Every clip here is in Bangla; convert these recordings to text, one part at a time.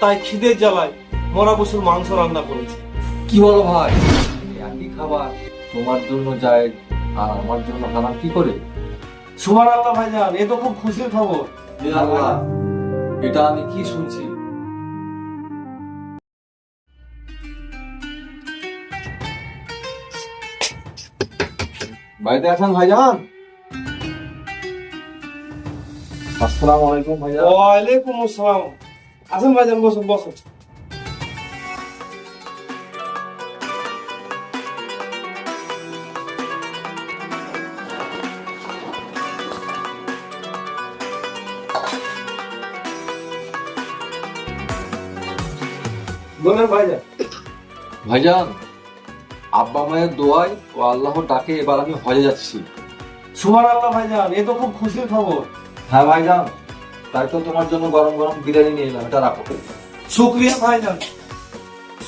তাই খিদের জ্বালায় মরা পশুর মাংস রান্না করেছে। কি বলো ভাই? একই খাবার তোমার জন্য যায় আর আমার জন্য হারাম কি করে? সুমার আল্লাহ ভাইজান এ তো খুব খুশির খবর। আল্লাহ এটা আমি কি শুনছি? বাড়িতে আছেন ভাইজান? আসসালামু আলাইকুম ভাইজান। ওয়ালাইকুম আসসালাম। আসেন ভাইজান বসুন বসুন। বলেন ভাইজান ভাইজান আব্বা মায়ের দোয়ায় ও আল্লাহর ডাকে এবার আমি হজে যাচ্ছি। সুমার আল্লাহ ভাইজান এ তো খুব খুশির খবর। হ্যাঁ ভাইজান। তাই তো তোমার জন্য গরম গরম বিরিয়ানি নিয়ে এলাম এটা রাখো। শুক্রিয়া ভাইজান।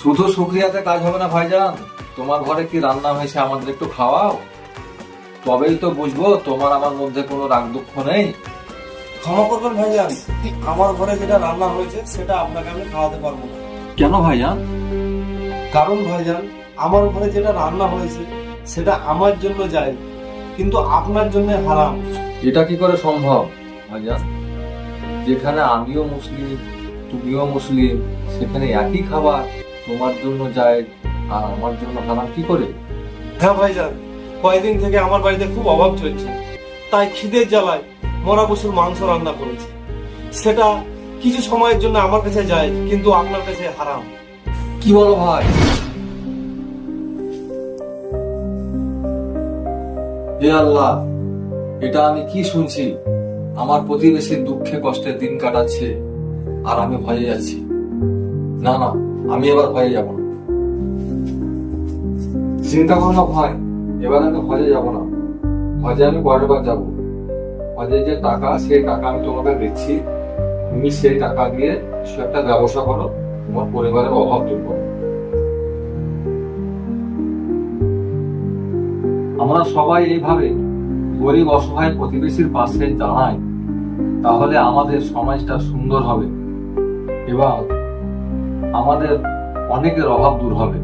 শুধু শুক্রিয়াতে কাজ হবে না ভাইজান তোমার ঘরে কি রান্না হয়েছে আমাদের একটু খাওয়াও? তবেই তো বুঝব তোমার আমার মধ্যে কোনো রাগ দুঃখ নেই। ক্ষমা করবেন ভাইজান আমার ঘরে যেটা রান্না হয়েছে সেটা আপনাকে আমি খাওয়াতে পারব না। কেন ভাইজান? কারণ ভাইজান আমার ঘরে যেটা রান্না হয়েছে সেটা আমার জন্য যায় কিন্তু আপনার জন্য হারাম। এটা কি করে সম্ভব ভাইজান? যেখানে আমিও মুসলিম তুমিও মুসলিম সেখানে একই খাবার তোমার জন্য যায় আর আমার জন্য হারাম কি করে? হ্যাঁ ভাইজান কয়েকদিন থেকে আমার বাড়িতে খুব অভাব চলছে। তাই খিদের জ্বালায় মরা পশুর মাংস রান্না করেছে। সেটা কিছু সময়ের জন্য আমার কাছে যায় কিন্তু আপনার কাছে হারাম। কি বলো ভাই? হে আল্লাহ এটা আমি কি শুনছি? আমার প্রতিবেশী দুঃখে কষ্টে দিন কাটাচ্ছে, আর আমি ভয়ে যাচ্ছি না না, আমি এবার ভয়ে যাব না। চিন্তা করো না ভাই, এবার আমি হজে যাব না। হজে আমি পরের বার যাব? হজে যে টাকা, সেই টাকা আমি তোমাকে দিচ্ছি। তুমি সেই টাকা দিয়ে কিছু একটা ব্যবসা করো, তোমার পরিবারের অভাব দূর করো। আমরা সবাই এইভাবে গরিব অসহায় প্রতিবেশীর পাশে দাঁড়াই তাহলে আমাদের সমাজটা সুন্দর হবে এবং আমাদের অনেকের অভাব দূর হবে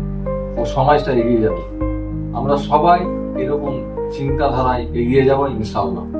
ও সমাজটা এগিয়ে যাবে। আমরা সবাই এরকম চিন্তাধারায় এগিয়ে যাব ইনশাআল্লাহ।